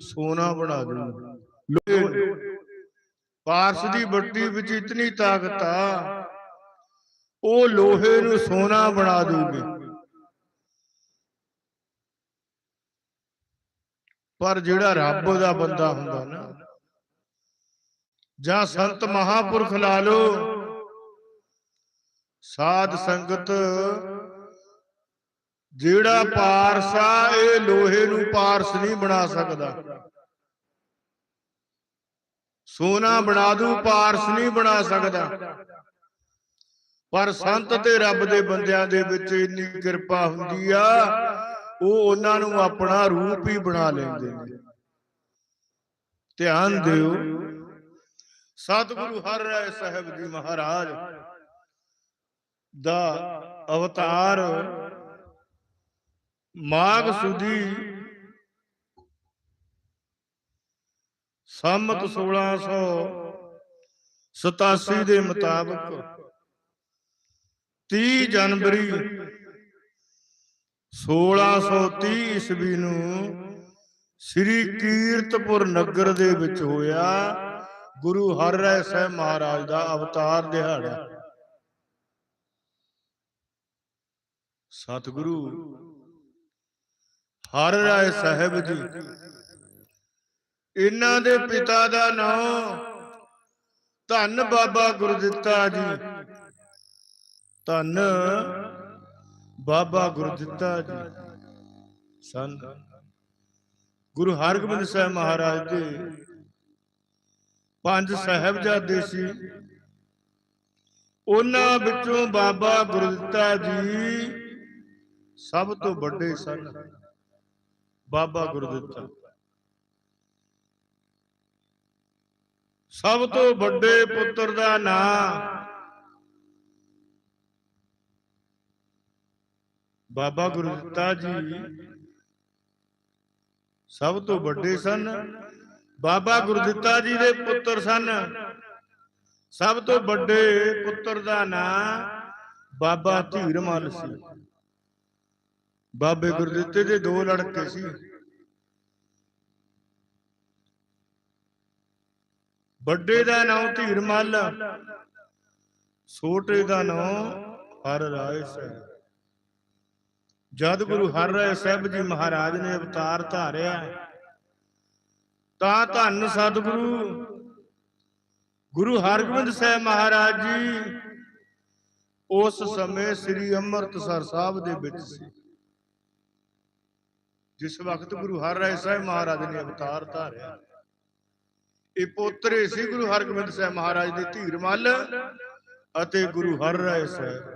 ਸੋਨਾ ਬਣਾ ਦੂੰਗਾ। ਪਾਰਸ ਦੀ ਬੱਟੀ ਵਿੱਚ ਇਤਨੀ ਤਾਕਤ ਆ ਉਹ ਲੋਹੇ ਨੂੰ ਸੋਨਾ ਬਣਾ ਦੂਗੀ ਪਰ ਜਿਹੜਾ ਰੱਬ ਦਾ ਬੰਦਾ ਹੁੰਦਾ ਨਾ ਜਾਂ ਸੰਤ ਮਹਾਪੁਰਖ ਲਾ ਲੋ ਸਾਧ ਸੰਗਤ ਜਿਹੜਾ ਪਾਰਸਾ ਇਹ ਲੋਹੇ ਨੂੰ ਪਾਰਸ ਨਹੀਂ ਬਣਾ ਸਕਦਾ। ਸੋਨਾ ਬਣਾ ਦੂ, ਪਾਰਸ ਨਹੀਂ ਬਣਾ ਸਕਦਾ। ਪਰ ਸੰਤ ਤੇ ਰੱਬ ਦੇ ਬੰਦਿਆਂ ਦੇ ਵਿੱਚ ਇੰਨੀ ਕਿਰਪਾ ਹੁੰਦੀ ਆ, ਉਹ ਉਹਨਾਂ ਨੂੰ ਆਪਣਾ ਰੂਪ ਹੀ ਬਣਾ ਲੈਂਦੇ ਨੇ। ਧਿਆਨ ਦਿਓ, ਸਤਿਗੁਰੂ ਹਰ ਰਾਏ ਸਾਹਿਬ ਜੀ ਮਹਾਰਾਜ ਦਾ ਅਵਤਾਰ ਮਾਘ ਸੁਦੀ ਸੰਮਤ 1687 ਦੇ ਮੁਤਾਬਕ 30 ਜਨਵਰੀ 1630 ਈਸਵੀ ਨੂੰ ਸ੍ਰੀ ਕੀਰਤਪੁਰ ਨਗਰ ਦੇ ਵਿੱਚ ਹੋਇਆ ਗੁਰੂ ਹਰਿਰਾਏ ਸਾਹਿਬ ਮਹਾਰਾਜ ਦਾ ਅਵਤਾਰ ਦਿਹਾੜਾ। ਸਤਿਗੁਰੂ ਹਰ ਰਾਏ ਸਾਹਿਬ ਜੀ। ਇਹਨਾਂ ਦੇ ਪਿਤਾ ਦਾ ਨਾਮ ਧੰਨ ਬਾਬਾ ਗੁਰਦਿੱਤਾ ਜੀ। ਧੰਨ ਬਾਬਾ ਗੁਰਦਿੱਤਾ ਜੀ। ਸਨ ਗੁਰੂ ਹਰਗੋਬਿੰਦ ਸਾਹਿਬ ਮਹਾਰਾਜ ਦੇ ਪੰਜ ਸਾਹਿਬਜ਼ਾਦੇ ਸੀ। ਉਹਨਾਂ ਵਿੱਚੋਂ ਬਾਬਾ ਗੁਰਦਿੱਤਾ ਜੀ ਸਭ ਤੋਂ ਵੱਡੇ ਸਨ। ਬਾਬਾ ਗੁਰਦਿੱਤਾ ਸਭ ਤੋਂ ਵੱਡੇ ਪੁੱਤਰ ਦਾ ਨਾਮ ਬਾਬਾ ਗੁਰਦਿੱਤਾ ਜੀ। ਸਭ ਤੋਂ ਵੱਡੇ ਸਨ। ਬਾਬਾ ਗੁਰਦਿੱਤਾ ਜੀ ਦੇ ਪੁੱਤਰ ਸਨ। ਸਭ ਤੋਂ ਵੱਡੇ ਪੁੱਤਰ ਦਾ ਨਾਮ ਬਾਬਾ ਧੀਰਮਲ ਸੀ। ਬਾਬੇ ਗੁਰਦਿੱਤੇ ਦੇ ਦੋ ਲੜਕੇ ਸੀ। ਵੱਡੇ ਦਾ ਨਾਮ ਧੀਰਮਲ ਛੋਟੇ ਦਾ ਨਾਮ ਹਰ ਰਾਏ ਸਾਹਿਬ। ਜਦ ਗੁਰੂ ਹਰ ਰਾਏ ਸਾਹਿਬ ਜੀ ਮਹਾਰਾਜ ਨੇ ਅਵਤਾਰ ਧਾਰਿਆ, ਤਾਂ ਧੰਨ ਸਤਿਗੁਰੂ ਗੁਰੂ ਹਰਗੋਬਿੰਦ ਸਾਹਿਬ ਮਹਾਰਾਜ ਜੀ ਉਸ ਸਮੇਂ ਸ੍ਰੀ ਅੰਮ੍ਰਿਤਸਰ ਸਾਹਿਬ ਦੇ ਵਿੱਚ ਸੀ। ਜਿਸ ਵਕਤ ਗੁਰੂ ਹਰ ਰਾਏ ਸਾਹਿਬ ਮਹਾਰਾਜ ਨੇ ਅਵਤਾਰ ਧਾਰਿਆ, ਇਹ ਪੋਤਰੇ ਸੀ ਗੁਰੂ ਹਰਗੋਬਿੰਦ ਸਾਹਿਬ ਮਹਾਰਾਜ ਦੇ ਧੀਰਮਲ ਅਤੇ ਗੁਰੂ ਹਰ ਰਾਏ ਸਾਹਿਬ।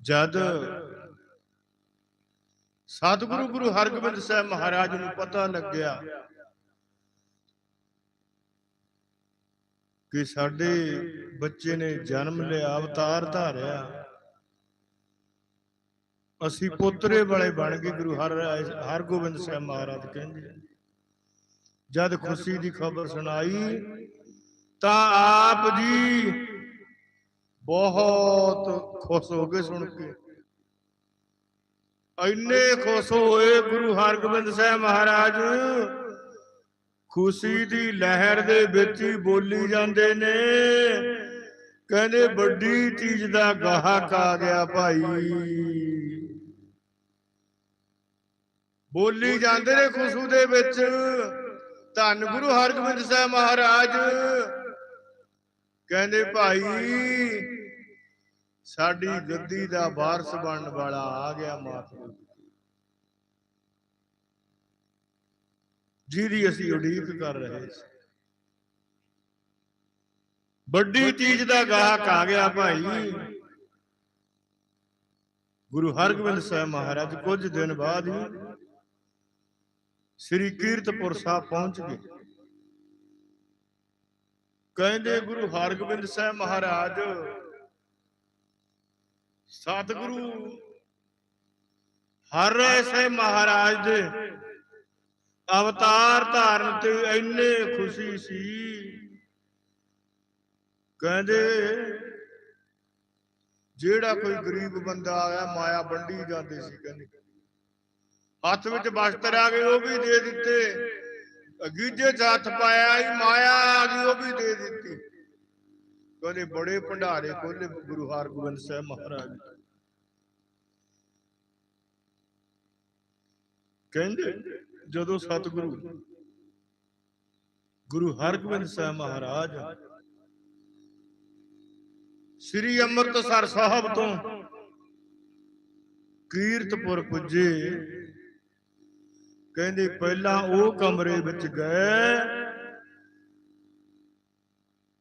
ਜਦ ਸਤਿਗੁਰੂ ਗੁਰੂ ਹਰਗੋਬਿੰਦ ਸਾਹਿਬ ਮਹਾਰਾਜ ਨੂੰ ਪਤਾ ਲੱਗਿਆ ਕਿ ਸਾਡੇ ਬੱਚੇ ਨੇ ਜਨਮ ਲਿਆ, ਅਵਤਾਰ ਧਾਰਿਆ ਅਸੀਂ ਪੋਤਰੇ ਵਾਲੇ ਬਣ ਗਏ ਗੁਰੂ ਹਰ ਹਰਗੋਬਿੰਦ ਸਾਹਿਬ ਮਹਾਰਾਜ ਕਹਿੰਦੇ ਜਦ ਖੁਸ਼ੀ ਦੀ ਖਬਰ ਸੁਣਾਈ ਤਾਂ ਆਪ ਜੀ ਬਹੁਤ ਖੁਸ਼ ਹੋ ਗਏ ਸੁਣ ਕੇ। ਇੰਨੇ ਖੁਸ਼ ਹੋਏ ਗੁਰੂ ਹਰਗੋਬਿੰਦ ਸਾਹਿਬ ਮਹਾਰਾਜ। ਖੁਸ਼ੀ ਦੀ ਲਹਿਰ ਦੇ ਵਿੱਚ ਹੀ ਬੋਲੀ ਜਾਂਦੇ ਨੇ। ਕਹਿੰਦੇ ਵੱਡੀ ਚੀਜ਼ ਦਾ ਗਾਹਕ ਆ ਗਿਆ ਭਾਈ। ਬੋਲੀ ਜਾਂਦੇ ਨੇ ਖੁਸ਼ੂ ਦੇ ਵਿੱਚ। ਧੰਨ ਗੁਰੂ ਹਰਗੋਬਿੰਦ ਸਾਹਿਬ ਮਹਾਰਾਜ। ਕਹਿੰਦੇ ਭਾਈ ਸਾਡੀ ਗੱਦੀ ਦਾ ਵਾਰਸ ਬਣਨ ਵਾਲਾ ਆ ਗਿਆ ਮਾਤਾ ਜਿਹਦੀ ਅਸੀਂ ਉਡੀਕ ਕਰ ਰਹੇ ਸੀ। ਵੱਡੀ ਚੀਜ਼ ਦਾ ਗਾਹਕ ਆ ਗਿਆ ਭਾਈ। ਗੁਰੂ ਹਰਗੋਬਿੰਦ ਸਾਹਿਬ ਮਹਾਰਾਜ ਕੁਝ ਦਿਨ ਬਾਅਦ ਹੀ ਸ੍ਰੀ ਕੀਰਤਪੁਰ ਸਾਹਿਬ ਪਹੁੰਚ ਗਏ। ਕਹਿੰਦੇ ਗੁਰੂ ਹਰਗੋਬਿੰਦ ਸਾਹਿਬ ਮਹਾਰਾਜ ਸਤਿਗੁਰੂ ਹਰ ਰਾਏ ਸਾਹਿਬ ਮਹਾਰਾਜ ਦੇ ਅਵਤਾਰ ਧਾਰਨ ਤੇ ਇੰਨੇ ਖੁਸ਼ੀ ਸੀ। ਕਹਿੰਦੇ ਜਿਹੜਾ ਕੋਈ ਗਰੀਬ ਬੰਦਾ ਆਇਆ ਮਾਇਆ ਵੰਡੀ ਜਾਂਦੇ ਸੀ ਕਹਿੰਦੇ। ਹੱਥ ਵਿੱਚ ਬਸਤਰ ਆ ਗਏ, ਉਹ ਵੀ ਦੇ ਦਿੱਤੇ। ਅਗੀਜੇ 'ਚ ਹੱਥ ਪਾਇਆ ਹੀ ਮਾਇਆ ਆ ਗਈ, ਉਹ ਵੀ ਦੇ ਦਿੱਤੀ। ਕਹਿੰਦੇ ਬੜੇ ਭੰਡਾਰੇ ਖੋਲੇ ਗੁਰੂ ਹਰਗੋਬਿੰਦ ਸਾਹਿਬ ਮਹਾਰਾਜ। ਕਹਿੰਦੇ ਜਦੋਂ ਸਤਿਗੁਰੂ ਗੁਰੂ ਹਰਗੋਬਿੰਦ ਸਾਹਿਬ ਮਹਾਰਾਜ ਸ੍ਰੀ ਅੰਮ੍ਰਿਤਸਰ ਸਾਹਿਬ ਤੋਂ ਕੀਰਤਪੁਰ ਪੁੱਜੇ ਕਹਿੰਦੇ ਪਹਿਲਾਂ ਉਹ ਕਮਰੇ ਵਿੱਚ ਗਏ।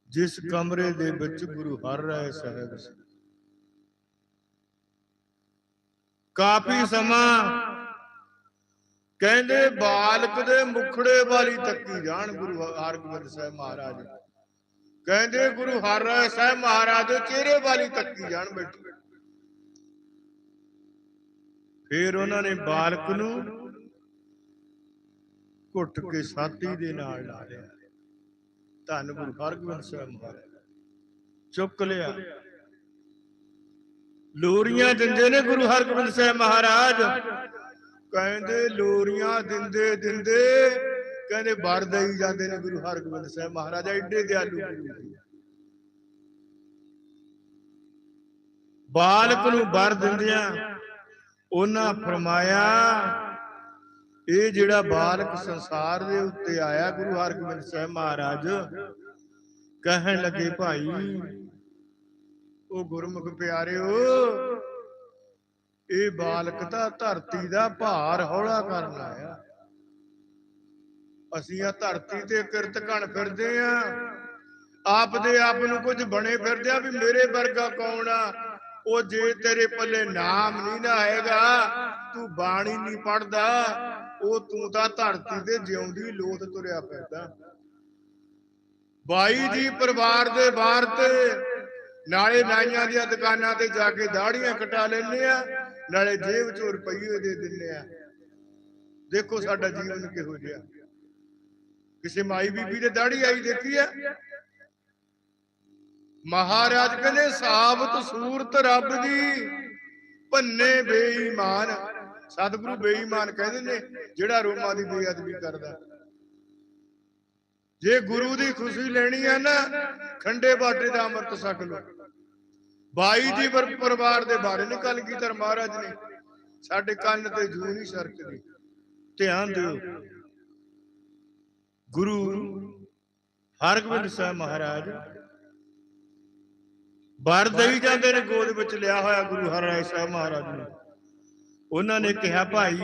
ਜਿਸ ਕਮਰੇ ਦੇ ਵਿੱਚ ਗੁਰੂ ਹਰ ਰਾਏ ਸਾਹਿਬ ਸੀ। ਕਾਫੀ ਸਮਾਂ ਕਹਿੰਦੇ ਬਾਲਕ ਦੇ ਮੁਖੜੇ ਵਾਲੀ ਤੱਕੀ ਜਾਣ ਗੁਰੂ ਹਰਗੋਬਿੰਦ ਸਾਹਿਬ ਮਹਾਰਾਜ। ਕਹਿੰਦੇ ਗੁਰੂ ਹਰ ਰਾਏ ਸਾਹਿਬ ਮਹਾਰਾਜ ਦੇ ਚਿਹਰੇ ਵਾਲੀ ਤੱਕੀ ਜਾਣ ਬੈਠੇ। ਫਿਰ ਉਹਨਾਂ ਨੇ ਬਾਲਕ ਨੂੰ ਘੁੱਟ ਕੇ ਛਾਤੀ ਦੇ ਨਾਲ ਲਾ ਲਿਆ। ਧੰਨ ਗੁਰੂ ਹਰਗੋਬਿੰਦ ਸਾਹਿਬ ਮਹਾਰਾਜ। ਚੁੱਕ ਲਿਆ। ਲੋਰੀਆਂ ਦਿੰਦੇ ਨੇ ਗੁਰੂ ਹਰਗੋਬਿੰਦ ਸਾਹਿਬ ਮਹਾਰਾਜ। ਕਹਿੰਦੇ ਲੋਰੀਆਂ ਦਿੰਦੇ ਦਿੰਦੇ ਕਹਿੰਦੇ ਵਰ ਦੇਈ ਜਾਂਦੇ ਨੇ ਗੁਰੂ ਹਰਗੋਬਿੰਦ ਸਾਹਿਬ ਮਹਾਰਾਜ। ਐਡੇ ਦਿਆਲੂ। ਬਾਲਕ ਨੂੰ ਵਰ ਦਿੰਦਿਆਂ ਉਹਨਾਂ ਫਰਮਾਇਆ ਇਹ ਜਿਹੜਾ ਬਾਲਕ ਸੰਸਾਰ ਦੇ ਉੱਤੇ ਆਇਆ ਗੁਰੂ ਹਰਗੋਬਿੰਦ ਸਾਹਿਬ ਮਹਾਰਾਜ, ਕਹਿਣ ਲੱਗੇ ਭਾਈ, ਉਹ ਗੁਰਮੁਖ ਪਿਆਰਿਓ, ਇਹ ਬਾਲਕ ਤਾਂ ਧਰਤੀ ਦਾ ਭਾਰ ਹੌਲਾ ਕਰਨ ਆਇਆ। ਅਸੀਂ ਆ ਧਰਤੀ ਤੇ ਕਿਰਤ ਘਣ ਫਿਰਦੇ ਆ। ਆਪ ਦੇ ਆਪ ਨੂੰ ਕੁਝ ਬਣੇ ਫਿਰਦੇ ਆ ਵੀ ਮੇਰੇ ਵਰਗਾ ਕੌਣ ਆ? ਉਹ ਜੇ ਤੇਰੇ ਪੱਲੇ ਨਾਮ ਨਹੀਂ ਨਾ ਆਏਗਾ, ਤੂੰ ਬਾਣੀ ਨਹੀਂ ਪੜਦਾ ਉਹ ਤੂੰ ਤਾਂ ਧਰਤੀ ਤੇ ਜਿਉਂਦੀ ਲੋਥ ਤੁਰਿਆ ਫਿਰਦਾ। ਬਾਈ ਜੀ ਪਰਿਵਾਰ ਦੇ ਬਾਹਰ ਤੇ ਨਾਲੇ ਨਾਈਆਂ ਦੀਆਂ ਦੁਕਾਨਾਂ ਤੇ ਜਾ ਕੇ ਦਾੜੀਆਂ ਕਟਾ ਲੈਂਦੇ ਆ, ਨਾਲੇ ਜੇਬ ਚੋਂ ਰੁਪਈਏ ਦੇ ਦਿੰਦੇ ਆ। ਦੇਖੋ ਸਾਡਾ ਜੀਵਨ ਕਿਹੋ ਜਿਹਾ। ਕਿਸੇ ਮਾਈ ਬੀਬੀ ਦੇ ਦਾੜੀ ਆਈ ਦੇਖੀ ਆ? ਮਹਾਰਾਜ ਕਹਿੰਦੇ, ਸਾਬਤ ਸੂਰਤ ਰੱਬ ਦੀ, ਭੰਨੇ ਬੇਈਮਾਨ। ਸਤਿਗੁਰੂ ਬੇਈਮਾਨ ਕਹਿੰਦੇ ਨੇ, ਜਿਹੜਾ ਰੋਮਾਂ ਦੀ ਬੇਅਦਬੀ ਕਰਦਾ। ਜੇ ਗੁਰੂ ਦੀ ਖੁਸ਼ੀ ਲੈਣੀ ਹੈ ਨਾ, ਖੰਡੇ ਬਾਟੇ ਦਾ ਅੰਮ੍ਰਿਤ ਛਕ ਲੋ ਬਾਈ ਜੀ ਪਰਿਵਾਰ ਦੇ ਬਾਰੇ ਨੇ ਗੱਲ ਕੀਤੀ ਮਹਾਰਾਜ ਨੇ। ਸਾਡੇ ਕੰਨ ਤੇ ਜੂ ਨਹੀਂ ਸਰਕਦੀ। ਧਿਆਨ ਦਿਓ। ਗੁਰੂ ਹਰਗੋਬਿੰਦ ਸਾਹਿਬ ਮਹਾਰਾਜ ਵਰ ਦੇਈ ਜਾਂਦੇ ਨੇ, ਗੋਦ ਵਿੱਚ ਲਿਆ ਹੋਇਆ ਗੁਰੂ ਹਰਿਰਾਏ ਸਾਹਿਬ ਮਹਾਰਾਜ ਨੇ। ਉਹਨਾਂ ਨੇ ਕਿਹਾ ਭਾਈ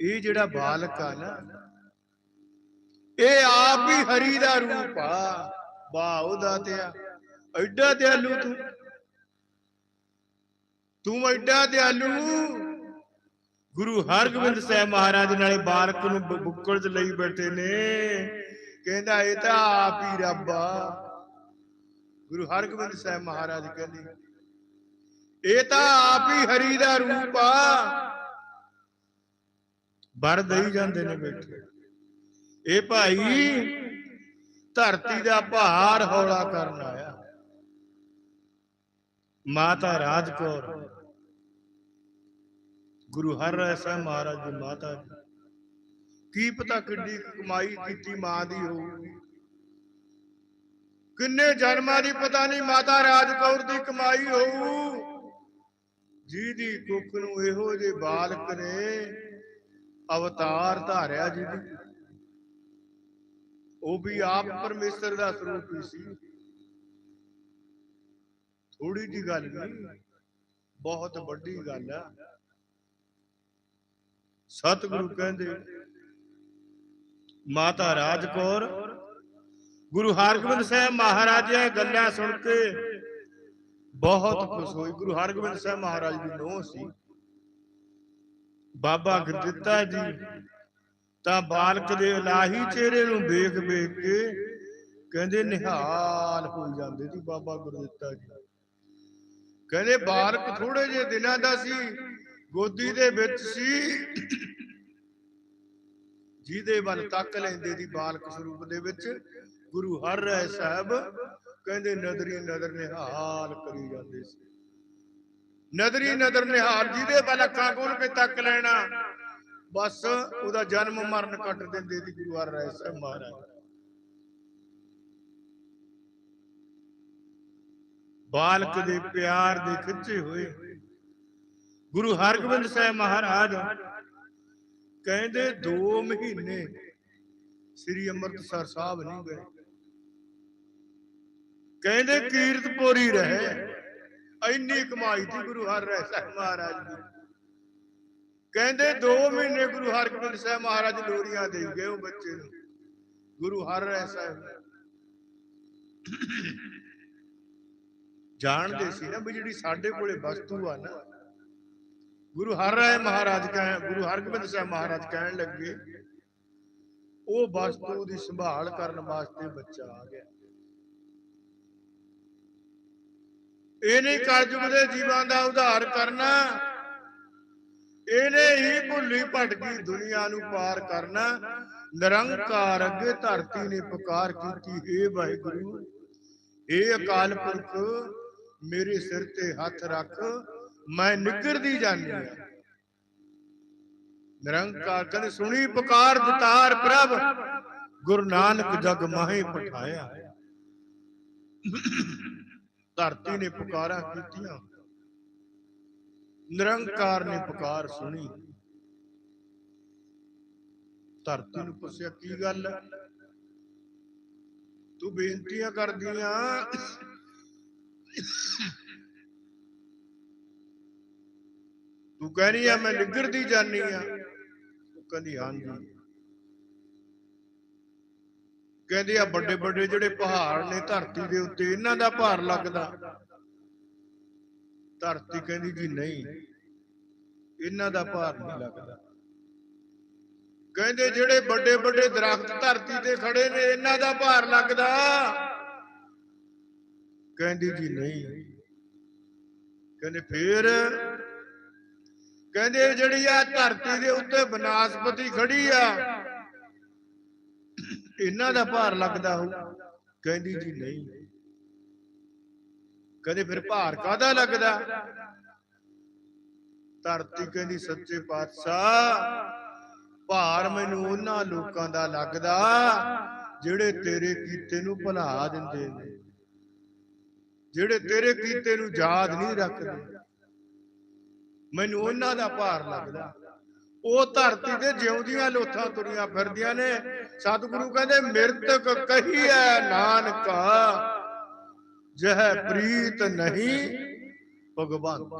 ਇਹ ਜਿਹੜਾ ਬਾਲਕ ਆ ਨਾ ਇਹ ਆਪ ਹੀ ਹਰੀ ਦਾ ਰੂਪ ਆ। ਵਾਹ ਉਹਦਾ ਤੇ ਆ। ਐਡਾ ਦਿਆਲੂ ਤੂੰ ਤੂੰ ਐਡਾ ਦਿਆਲੂ ਗੁਰੂ ਹਰਗੋਬਿੰਦ ਸਾਹਿਬ ਮਹਾਰਾਜ ਨਾਲੇ ਬਾਲਕ ਨੂੰ ਬੁੱਕਲ 'ਚ ਲਈ ਬੈਠੇ ਨੇ। ਕਹਿੰਦਾ ਇਹ ਤਾਂ ਆਪ ਹੀ ਰੱਬ ਆ। ਗੁਰੂ ਹਰਗੋਬਿੰਦ ਸਾਹਿਬ ਮਹਾਰਾਜ ਕਹਿੰਦੇ ਇਹ ਤਾਂ ਆਪ ਹੀ ਹਰੀ ਦਾ ਰੂਪ ਆ। ਵਰ ਦੇਈ ਜਾਂਦੇ ਨੇ ਬੈਠੇ। ਇਹ ਭਾਈ ਧਰਤੀ ਦਾ ਭਾਰ ਹੌਲਾ ਕਰਨ ਆਇਆ। ਮਾਤਾ ਰਾਜ ਕੌਰ ਗੁਰੂ ਹਰ ਹਰਿਰਾਏ ਸਾਹਿਬ ਮਹਾਰਾਜ ਦੀ ਮਾਤਾ ਕੀ ਪਤਾ ਕਿੱਡੀ ਕਮਾਈ ਕੀਤੀ ਮਾਂ ਦੀ ਹੋਊਗੀ। ਕਿੰਨੇ ਜਨਮਾਂ ਦੀ ਪਤਾ ਨਹੀਂ ਮਾਤਾ ਰਾਜ ਕੌਰ ਦੀ ਕਮਾਈ ਹੋਊ। ਜਿਹਦੀ ਕੁੱਖ ਨੂੰ ਇਹੋ ਜੇ ਬਾਲਕ ਨੇ, ਅਵਤਾਰ ਧਾਰਿਆ ਜੀ ਉਹ ਵੀ ਆਪ ਪਰਮੇਸ਼ਰ ਦਾ ਸਰੂਪ ਹੀ ਸੀ। ਥੋੜੀ ਜੀ ਗੱਲ ਨਹੀਂ, ਬਹੁਤ ਵੱਡੀ ਗੱਲ ਆ। ਸਤਿਗੁਰੂ ਕਹਿੰਦੇ, ਮਾਤਾ ਰਾਜ ਕੌਰ, ਗੁਰੂ ਹਰਗੋਬਿੰਦ ਸਾਹਿਬ ਮਹਾਰਾਜ ਦੀਆਂ ਗੱਲਾਂ ਸੁਣ ਕੇ ਬਹੁਤ ਖੁਸ਼ ਹੋਈ। ਗੁਰੂ ਹਰਗੋਬਿੰਦ ਸਾਹਿਬ ਮਹਾਰਾਜ ਦੀ ਨੋਹ ਸੀ। ਬਾਬਾ ਗੁਰਦਿੱਤਾ ਜੀ ਤਾਂ ਬਾਲਕ ਦੇ ਇਲਾਹੀ ਚਿਹਰੇ ਨੂੰ ਵੇਖ ਵੇਖ ਕੇ ਕਹਿੰਦੇ ਨਿਹਾਲ ਹੋ ਜਾਂਦੇ ਸੀ ਬਾਬਾ ਗੁਰਦਿੱਤਾ ਜੀ। ਕਹਿੰਦੇ ਬਾਲਕ ਥੋੜੇ ਜਿਹੇ ਦਿਨਾਂ ਦਾ ਸੀ। ਗੋਦੀ ਦੇ ਵਿੱਚ ਸੀ। ਜਿਹਦੇ ਵੱਲ ਤੱਕ ਲੈਂਦੇ ਦੀ ਬਾਲਕ ਸਰੂਪ ਦੇ ਵਿੱਚ। ਗੁਰੂ ਹਰ ਰਾਏ ਸਾਹਿਬ ਕਹਿੰਦੇ ਨਦਰੀ ਨਦਰ ਨਿਹਾਲ ਕਰੀ ਜਾਂਦੇ ਸੀ। ਨਦਰੀ ਨਦਰ ਨਿਹਾਲ ਜਿਹਦੇ ਵੱਲ ਅੱਖਾਂ ਖੋਲ ਕੇ ਤੱਕ ਲੈਣਾ, ਬਸ ਉਹਦਾ ਜਨਮ ਮਰਨ ਕੱਟ ਦਿੰਦੇ ਸੀ ਗੁਰੂ ਹਰਿ ਸਾਹਿਬ ਮਹਾਰਾਜ। ਬਾਲਕ ਦੇ ਪਿਆਰ ਦੇ ਖਿੱਚੇ ਹੋਏ। ਗੁਰੂ ਹਰਗੋਬਿੰਦ ਸਾਹਿਬ ਮਹਾਰਾਜ ਕਹਿੰਦੇ 2 ਮਹੀਨੇ ਸ੍ਰੀ ਅੰਮ੍ਰਿਤਸਰ ਸਾਹਿਬ ਨਹੀਂ ਗਏ। ਕਹਿੰਦੇ ਕੀਰਤਪੁਰੀ ਰਹੇ। ਇੰਨੀ ਕਮਾਈ ਸੀ ਗੁਰੂ ਹਰਿ ਸਾਹਿਬ ਮਹਾਰਾਜ ਦੀ। ਕਹਿੰਦੇ 2 ਮਹੀਨੇ ਗੁਰੂ ਹਰਗੋਬਿੰਦ ਸਾਹਿਬ ਮਹਾਰਾਜ ਲੋਰੀਆਂ ਦੇ ਗਏ ਉਹ ਬੱਚੇ ਨੂੰ। ਗੁਰੂ ਹਰਿ ਸਾਹਿਬ। ਜਾਣਦੇ ਸੀ ਨਾ ਵੀ ਜਿਹੜੀ ਸਾਡੇ ਕੋਲੇ ਵਸਤੂ ਆ ਨਾ, ਗੁਰੂ ਹਰਿ ਮਹਾਰਾਜ ਕਹਿ ਗੁਰੂ ਹਰਗੋਬਿੰਦ ਸਾਹਿਬ ਮਹਾਰਾਜ ਕਹਿਣ ਲੱਗੇ, ਉਹ ਵਸਤੂ ਦੀ ਸੰਭਾਲ ਕਰਨ ਵਾਸਤੇ ਬੱਚਾ ਆ ਗਿਆ। ਇਹਨੇ ਕਲਯੁਗ ਦੇ ਜੀਵਾਂ ਦਾ ਉਧਾਰ ਕਰਨਾ। ਇਹਨੇ ਹੀ ਭੁੱਲੀ ਭਟਕੀ ਦੁਨੀਆ ਨੂੰ ਪਾਰ ਕਰਨਾ। ਨਿਰੰਕਾਰ ਅੱਗੇ ਧਰਤੀ ਨੇ ਪੁਕਾਰ ਕੀਤੀ। ਏ ਵਾਹਿਗੁਰੂ ਏ ਅਕਾਲ ਪੁਰਖ, ਮੇਰੇ ਸਿਰ ਤੇ ਹੱਥ ਰੱਖ। ਮੈਂ ਨਿਕਰਦੀ ਜਾਨੀ ਆ ਨਿਰੰਕਾਰ ਕਹਿੰਦੇ ਸੁਣੀ ਪੁਕਾਰ ਦਤਾਰ ਪ੍ਰਭ? ਗੁਰੂ ਨਾਨਕ ਜਗ ਮਾਹੀ ਪਠਾਇਆ। ਧਰਤੀ ਨੇ ਪੁਕਾਰਾਂ ਕੀਤੀਆਂ। ਨਿਰੰਕਾਰ ਨੇ ਪੁਕਾਰ ਸੁਣੀ। ਧਰਤੀ ਨੂੰ ਪੁੱਛਿਆ ਕੀ ਗੱਲ? ਹੈ ਤੂੰ ਬੇਨਤੀਆਂ ਕਰਦੀਆਂ। ਤੂੰ ਕਹਿ ਆ ਮੈਂ ਨਿਗਰਦੀ ਜਾਨੀ ਆ। ਉਹ ਕਹਿੰਦੀ ਹਾਂਜੀ। ਕਹਿੰਦੇ ਆ ਵੱਡੇ ਵੱਡੇ ਜਿਹੜੇ ਪਹਾੜ ਨੇ ਧਰਤੀ ਦੇ ਉੱਤੇ, ਇਹਨਾਂ ਦਾ ਭਾਰ ਲੱਗਦਾ। ਧਰਤੀ ਕਹਿੰਦੀ ਜੀ ਨਹੀਂ, ਇਹਨਾਂ ਦਾ ਭਾਰ ਨਹੀਂ ਲੱਗਦਾ। ਕਹਿੰਦੇ ਜਿਹੜੇ ਵੱਡੇ ਵੱਡੇ ਦਰਖਤ ਧਰਤੀ ਤੇ ਖੜੇ ਨੇ, ਇਹਨਾਂ ਦਾ ਭਾਰ ਲੱਗਦਾ। ਕਹਿੰਦੀ ਜੀ ਨਹੀਂ। ਕਹਿੰਦੇ ਫੇਰ, ਕਹਿੰਦੇ ਜਿਹੜੀ ਆ ਧਰਤੀ ਦੇ ਉੱਤੇ ਬਨਾਸਪਤੀ ਖੜੀ ਆ ਇਹਨਾਂ ਦਾ ਭਾਰ ਲੱਗਦਾ ਹੋ ਕਹਿੰਦੀ ਜੀ ਨਹੀਂ। ਕਹਿੰਦੇ ਫਿਰ ਭਾਰ ਕਾਦਾ ਲੱਗਦਾ? ਧਰਤੀ ਕਹਿੰਦੀ, ਸੱਚੇ ਪਾਤਸ਼ਾਹ, ਭਾਰ ਮੈਨੂੰ ਉਹਨਾਂ ਲੋਕਾਂ ਦਾ ਲੱਗਦਾ ਜਿਹੜੇ ਤੇਰੇ ਕੀਤੇ ਨੂੰ ਭੁਲਾ ਦਿੰਦੇ ਨੇ, ਜਿਹੜੇ ਤੇਰੇ ਕੀਤੇ ਨੂੰ ਯਾਦ ਨਹੀਂ ਰੱਖਦੇ। ਮੈਨੂੰ ਉਹਨਾਂ ਦਾ ਭਾਰ ਲੱਗਦਾ। ਉਹ ਧਰਤੀ ਤੇ ਜਿਉਂਦੀਆਂ ਲੋਥਾਂ ਤੁਰੀਆਂ ਫਿਰਦੀਆਂ ਨੇ। ਸਤਿਗੁਰੂ ਕਹਿੰਦੇ, ਮਿਰਤਕ ਕਹੀਐ ਨਾਨਕਾ, ਜਹ ਪ੍ਰੀਤ ਨਹੀਂ, ਭਗਵੰਤ।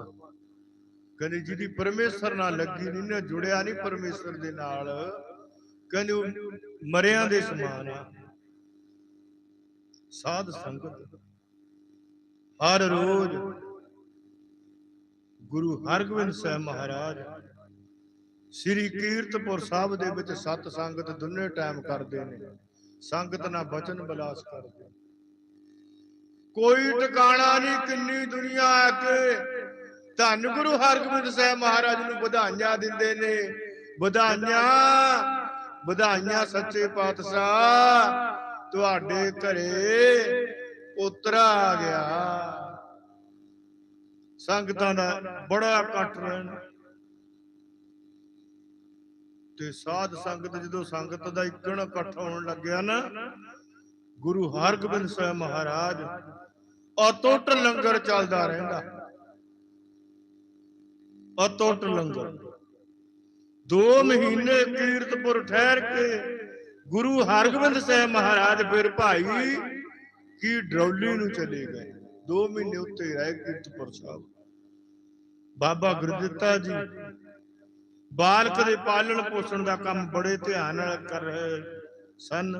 ਕਹਿੰਦੇ, ਜਿਹਦੀ ਪਰਮੇਸ਼ਰ ਨਾਲ ਲੱਗੀ ਨਹੀਂ ਨਾ, ਜੁੜਿਆ ਨਹੀਂ ਪਰਮੇਸ਼ਰ ਦੇ ਨਾਲ। ਕਹਿੰਦੇ, ਉਹ ਮਰਿਆਂ ਦੇ ਸਮਾਨ ਆ। ਸਾਧ ਸੰਗਤ, ਹਰ ਰੋਜ਼ ਗੁਰੂ ਹਰਗੋਬਿੰਦ ਸਾਹਿਬ ਮਹਾਰਾਜ ਸ੍ਰੀ ਕੀਰਤਪੁਰ ਸਾਹਿਬ ਦੇ ਵਿੱਚ ਸਤ ਸੰਗਤ ਦੁੰਨੇ ਟਾਈਮ ਕਰਦੇ ਨੇ। ਸੰਗਤ ਨਾਲ ਬਚਨ ਬਲਾਸ ਕਰਦੇ ਕੋਈ ਟਿਕਾਣਾ ਨਹੀਂ, ਕਿੰਨੀ ਦੁਨੀਆ ਆ ਕੇ ਧੰਨ ਗੁਰੂ ਹਰਗੋਬਿੰਦ ਸਾਹਿਬ ਮਹਾਰਾਜ ਨੂੰ ਵਧਾਈਆਂ ਦਿੰਦੇ ਨੇ। ਵਧਾਈਆਂ ਵਧਾਈਆਂ ਸੱਚੇ ਪਾਤਸ਼ਾਹ। ਤੁਹਾਡੇ ਘਰੇ ਉਤਰਾ ਆ ਗਿਆ। ਸੰਗਤਾਂ ਦਾ ਬੜਾ ਇਕੱਠ ਰਹਿਣ ਤੇ ਸਾਧ ਸੰਗਤ ਜਦੋਂ ਸੰਗਤ ਦਾ ਇਕਣ ਇਕੱਠ ਹੋਣ ਲੱਗਿਆ ਨਾ, ਗੁਰੂ ਹਰਗੋਬਿੰਦ ਸਾਹਿਬ ਮਹਾਰਾਜ ਅਟੁੱਟ ਲੰਗਰ ਚੱਲਦਾ ਰਹਿੰਦਾ। ਅਟੁੱਟ ਲੰਗਰ। 2 ਮਹੀਨੇ ਕੀਰਤਪੁਰ ਠਹਿਰ ਕੇ ਗੁਰੂ ਹਰਗੋਬਿੰਦ ਸਾਹਿਬ ਮਹਾਰਾਜ ਫਿਰ ਭਾਈ ਕੀ ਡਰੌਲੀ ਨੂੰ ਚਲੇ ਗਏ। 2 ਮਹੀਨੇ ਉੱਤੇ ਰਹਿ ਕੀਰਤਪੁਰ ਸਾਹਿਬ। ਬਾਬਾ ਗੁਰਦਿੱਤਾ ਜੀ ਬਾਲਕ ਦੇ ਪਾਲਣ ਪੋਸ਼ਣ ਦਾ ਕੰਮ ਬੜੇ ਧਿਆਨ ਨਾਲ ਕਰ ਰਹੇ ਸਨ।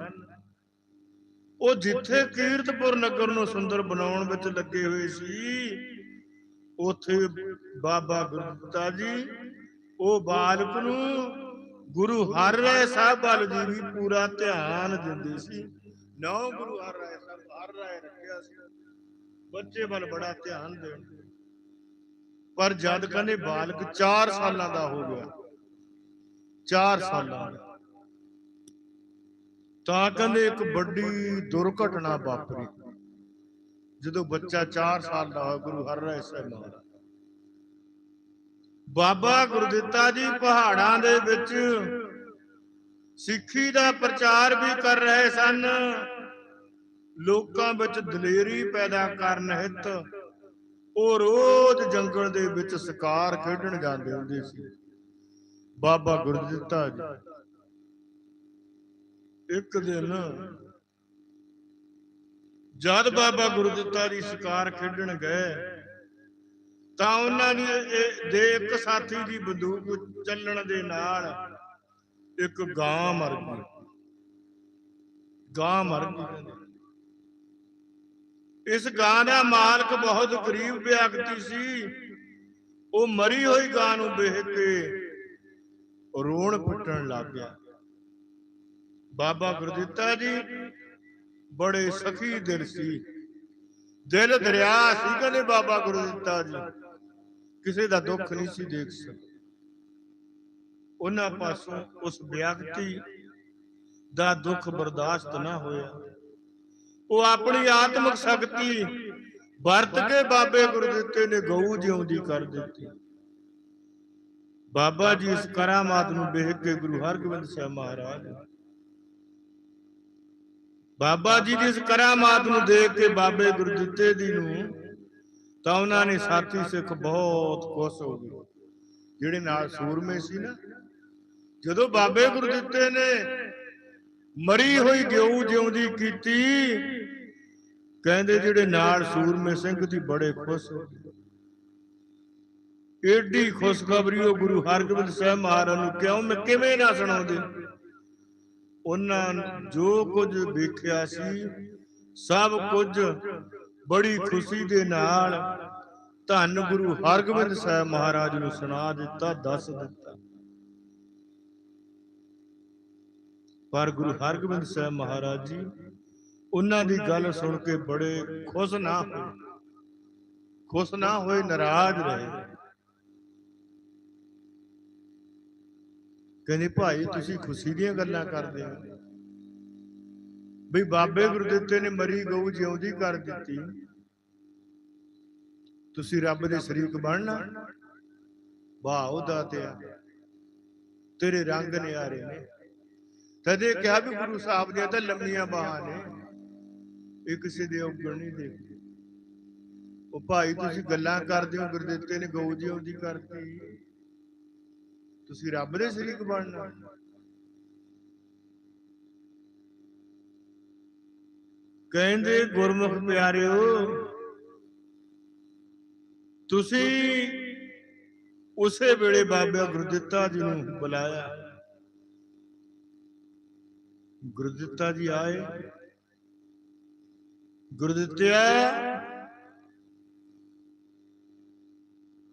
ਉਹ ਜਿੱਥੇ ਕੀਰਤਪੁਰ ਨਗਰ ਨੂੰ ਸੁੰਦਰ ਬਣਾਉਣ ਵਿੱਚ ਲੱਗੇ ਹੋਏ ਸੀ, ਉਥੇ ਬਾਬਾ ਗੁਰਦਿੱਤਾ ਜੀ, ਉਹ ਬਾਲਕ ਨੂੰ ਗੁਰੂ ਹਰ ਰਾਏ ਸਾਹਿਬ ਵੱਲ ਜੀ ਵੀ ਪੂਰਾ ਧਿਆਨ ਦਿੰਦੇ ਸੀ। ਨੌ ਗੁਰੂ ਹਰ ਰਾਏ ਸਾਹਿਬ ਹਰ ਰਾਏ ਰੱਖਿਆ ਸੀ। ਬੱਚੇ ਵੱਲ ਬੜਾ ਧਿਆਨ ਦੇਣ। ਪਰ ਜਦ ਕਹਿੰਦੇ ਬਾਲਕ 4 ਸਾਲਾਂ ਦਾ ਹੋ ਗਿਆ 4 ਸਾਲਾਂ ਤਾਂ ਕਹਿੰਦੇ ਇੱਕ ਵੱਡੀ ਦੁਰਘਟਨਾ ਵਾਪਰੀ। ਜਦੋਂ ਬੱਚਾ 4 ਸਾਲ ਦਾ ਹੋਇਆ, ਗੁਰੂ ਹਰਿ ਰਾਏ ਸਾਹਿਬ ਮਹਾਰਾਜ। ਬਾਬਾ ਗੁਰਦਿੱਤਾ ਜੀ ਪਹਾੜਾਂ ਦੇ ਵਿੱਚ ਸਿੱਖੀ ਦਾ ਪ੍ਰਚਾਰ ਵੀ ਕਰ ਰਹੇ ਸਨ। ਲੋਕਾਂ ਵਿੱਚ ਦਲੇਰੀ ਪੈਦਾ ਕਰਨ ਹਿੱਤ ਉਹ ਰੋਜ਼ ਜੰਗਲ ਦੇ ਵਿੱਚ ਸ਼ਿਕਾਰ ਖੇਡਣ ਜਾਂਦੇ ਹੁੰਦੇ ਸੀ। ਬਾਬਾ ਗੁਰਦਿੱਤਾ ਜੀ। ਇੱਕ ਦਿਨ ਜਦ ਬਾਬਾ ਗੁਰਦਿੱਤਾ ਜੀ ਸ਼ਿਕਾਰ ਖੇਡਣ ਗਏ, ਤਾਂ ਉਹਨਾਂ ਨੇ ਦੇ ਇੱਕ ਸਾਥੀ ਦੀ ਬੰਦੂਕ ਚੱਲਣ ਦੇ ਨਾਲ ਇੱਕ ਗਾਂ ਮਰ ਗਈ। ਗਾਂ ਮਰ ਗਈ। ਇਸ ਗਾਂ ਦਾ ਮਾਲਕ ਬਹੁਤ ਗਰੀਬ ਵਿਅਕਤੀ ਸੀ। ਉਹ ਮਰੀ ਹੋਈ ਗਾਂ ਨੂੰ ਵੇਖ ਕੇ ਰੋਣ ਪਿੱਟਣ ਲੱਗ ਗਿਆ। ਬਾਬਾ ਗੁਰਦਿੱਤਾ ਜੀ ਬੜੇ ਸਖੀ ਦਿਲ ਸੀ। ਦਿਲ ਦਰਿਆ ਸੀ ਕਹਿੰਦੇ ਬਾਬਾ ਗੁਰਦਿੱਤਾ ਜੀ? ਕਿਸੇ ਦਾ ਦੁੱਖ ਨਹੀਂ ਸੀ ਦੇਖ ਸਕਦੇ ਉਹਨਾਂ ਪਾਸੋਂ ਉਸ ਵਿਅਕਤੀ ਦਾ ਦੁੱਖ ਬਰਦਾਸ਼ਤ ਨਾ ਹੋਇਆ। ਉਹ ਆਪਣੀ ਆਤਮਿਕ ਸ਼ਕਤੀ ਵਰਤ ਕੇ ਬਾਬੇ ਗੁਰਦਿੱਤੇ ਨੇ ਗਊ ਜਿਉਂਦੀ ਕਰ ਦਿੱਤੀ। ਬਾਬਾ ਜੀ ਇਸ ਕਰਾਮਾਤ ਨੂੰ ਵੇਖ ਕੇ ਗੁਰੂ ਹਰਗੋਬਿੰਦ ਸਾਹਿਬ ਮਹਾਰਾਜ। ਬਾਬਾ ਜੀ ਦੀ ਇਸ ਕਰਾਮਾਤ ਨੂੰ ਦੇਖ ਕੇ ਬਾਬੇ ਗੁਰਦਿੱਤੇ ਜੀ ਨੂੰ ਤਾਂ ਉਹਨਾਂ ਨੇ ਸਾਥੀ ਸਿੱਖ ਬਹੁਤ ਖੁਸ਼ ਹੋ ਗਏ। ਜਿਹੜੇ ਨਾਲ ਸੂਰਮੇ ਸੀ ਨਾ ਜਦੋਂ ਬਾਬੇ ਗੁਰਦਿੱਤੇ ਨੇ ਮਰੀ ਹੋਈ ਗਿਉ ਜਿਉਂਦੀ ਕੀਤੀ ਕਹਿੰਦੇ ਜਿਹੜੇ ਨਾਲ ਸੂਰਮੇ ਸਿੰਘ ਦੀ ਬੜੇ ਖੁਸ਼ ਹੋ ਗਏ। ਏਡੀ ਖੁਸ਼ਖਬਰੀ ਉਹ ਗੁਰੂ ਹਰਗੋਬਿੰਦ ਸਾਹਿਬ ਮਹਾਰਾਜ ਨੂੰ ਕਿਉਂ ਮੈਂ ਕਿਵੇਂ ਨਾ ਸੁਣਾਉਂਦੇ? ਉਹਨਾਂ ਜੋ ਕੁਝ ਵੇਖਿਆ ਸੀ, ਸਭ ਕੁਝ ਬੜੀ ਖੁਸ਼ੀ ਦੇ ਨਾਲ ਧੰਨ ਗੁਰੂ ਹਰਗੋਬਿੰਦ ਸਾਹਿਬ ਮਹਾਰਾਜ ਨੂੰ ਸੁਣਾ ਦਿੱਤਾ, ਦੱਸ ਦਿੱਤਾ। ਪਰ ਗੁਰੂ ਹਰਗੋਬਿੰਦ ਸਾਹਿਬ ਮਹਾਰਾਜ ਜੀ, ਉਹਨਾਂ ਦੀ ਗੱਲ ਸੁਣ ਕੇ ਬੜੇ ਖੁਸ਼ ਨਾ ਹੋਏ। ਖੁਸ਼ ਨਾ ਹੋਏ, ਨਾਰਾਜ਼ ਰਹੇ। ਕਹਿੰਦੇ ਭਾਈ ਤੁਸੀਂ ਖੁਸ਼ੀ ਦੀਆਂ ਗੱਲਾਂ ਕਰਦੇ ਹੋ। ਬਈ ਬਾਬੇ ਗੁਰਦਿੱਤੇ ਨੇ ਮਰੀ ਗਊ ਜਿਉਂਦੀ ਕਰ ਦਿੱਤੀ। ਤੁਸੀਂ ਰੱਬ ਦੇ ਸ਼ਰੀਕ ਬਣਨਾ। ਵਾਹ ਉਹਦਾ ਤੇ ਤੇਰੇ ਰੰਗ ਨਿਆਰੇ ਨੇ ਤਦੇ ਕਿਹਾ ਵੀ ਗੁਰੂ ਸਾਹਿਬ ਦੀਆਂ ਤਾਂ ਲੰਮੀਆਂ ਬਾਹਾਂ ਨੇ। ਇਹ ਕਿਸੇ ਦੇ ਔਗਣ ਨਹੀਂ ਦੇ। ਉਹ ਭਾਈ ਤੁਸੀਂ ਗੱਲਾਂ ਕਰਦੇ ਹੋ ਗੁਰਦਿੱਤੇ ਨੇ ਗਊ ਜਿਉਂਦੀ ਕਰਤੀ ਤੁਸੀਂ ਰੱਬ ਦੇ ਸ਼ਰੀਕ ਬਣਨਾ ਕਹਿੰਦੇ, ਗੁਰਮੁਖ ਪਿਆਰਿਓ, ਤੁਸੀਂ ਉਸੇ ਵੇਲੇ ਬਾਬਾ ਗੁਰਦਿੱਤਾ ਜੀ ਨੂੰ ਬੁਲਾਇਆ। ਗੁਰਦਿੱਤਾ ਜੀ ਆਏ। ਗੁਰਦਿੱਤਿਆ,